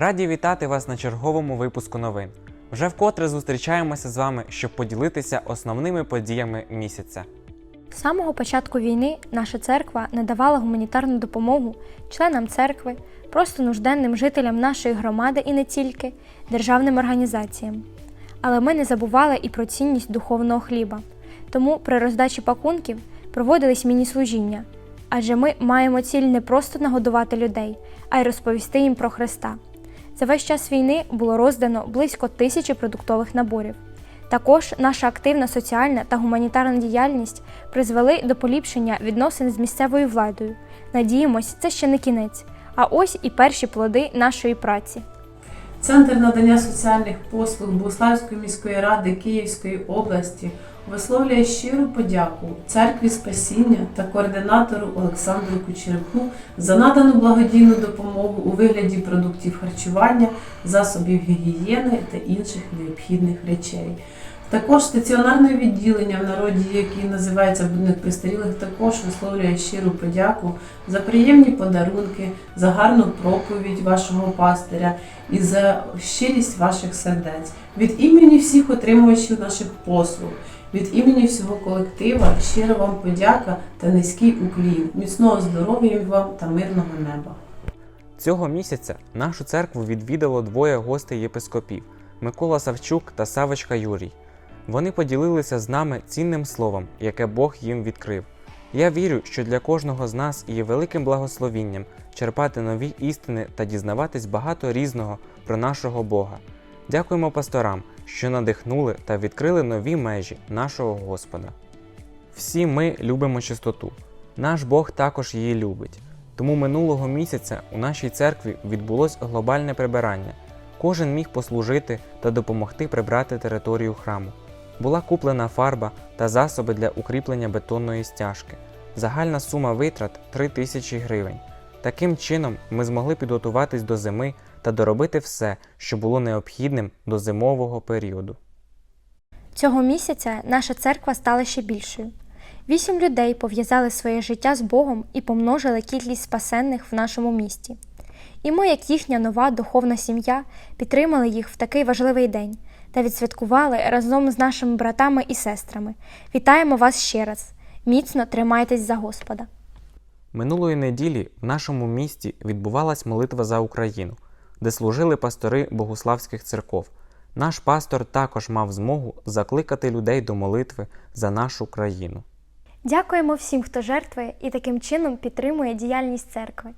Раді вітати вас на черговому випуску новин. Вже вкотре зустрічаємося з вами, щоб поділитися основними подіями місяця. З самого початку війни наша церква надавала гуманітарну допомогу членам церкви, просто нужденним жителям нашої громади і не тільки державним організаціям. Але ми не забували і про цінність духовного хліба. Тому при роздачі пакунків проводились міні-служіння, адже ми маємо ціль не просто нагодувати людей, а й розповісти їм про Христа. За весь час війни було роздано близько тисячі продуктових наборів. Також наша активна соціальна та гуманітарна діяльність призвели до поліпшення відносин з місцевою владою. Надіємось, це ще не кінець, а ось і перші плоди нашої праці. Центр надання соціальних послуг Богославської міської ради Київської області висловлює щиру подяку церкві Спасіння та координатору Олександру Кучеруку за надану благодійну допомогу у вигляді продуктів харчування, засобів гігієни та інших необхідних речей. Також стаціонарне відділення в народі, яке називається будинок престарілих, також висловлює щиру подяку за приємні подарунки, за гарну проповідь вашого пастиря і за щирість ваших сердець. Від імені всіх отримувачів наших послуг, від імені всього колектива щира вам подяка та низький уклін, міцного здоров'я вам та мирного неба. Цього місяця нашу церкву відвідало двоє гостей єпископів Микола Савчук та Савочка Юрій. Вони поділилися з нами цінним словом, яке Бог їм відкрив. Я вірю, що для кожного з нас є великим благословінням черпати нові істини та дізнаватись багато різного про нашого Бога. Дякуємо пасторам, що надихнули та відкрили нові межі нашого Господа. Всі ми любимо чистоту. Наш Бог також її любить. Тому минулого місяця у нашій церкві відбулось глобальне прибирання. Кожен міг послужити та допомогти прибрати територію храму. Була куплена фарба та засоби для укріплення бетонної стяжки. Загальна сума витрат 3 тисячі гривень. Таким чином ми змогли підготуватись до зими та доробити все, що було необхідним до зимового періоду. Цього місяця наша церква стала ще більшою. Вісім людей пов'язали своє життя з Богом і помножили кількість спасенних в нашому місті. І ми, як їхня нова духовна сім'я, підтримали їх в такий важливий день та відсвяткували разом з нашими братами і сестрами. Вітаємо вас ще раз! Міцно тримайтесь за Господа! Минулої неділі в нашому місті відбувалась молитва за Україну, де служили пастори богославських церков. Наш пастор також мав змогу закликати людей до молитви за нашу країну. Дякуємо всім, хто жертвує і таким чином підтримує діяльність церкви.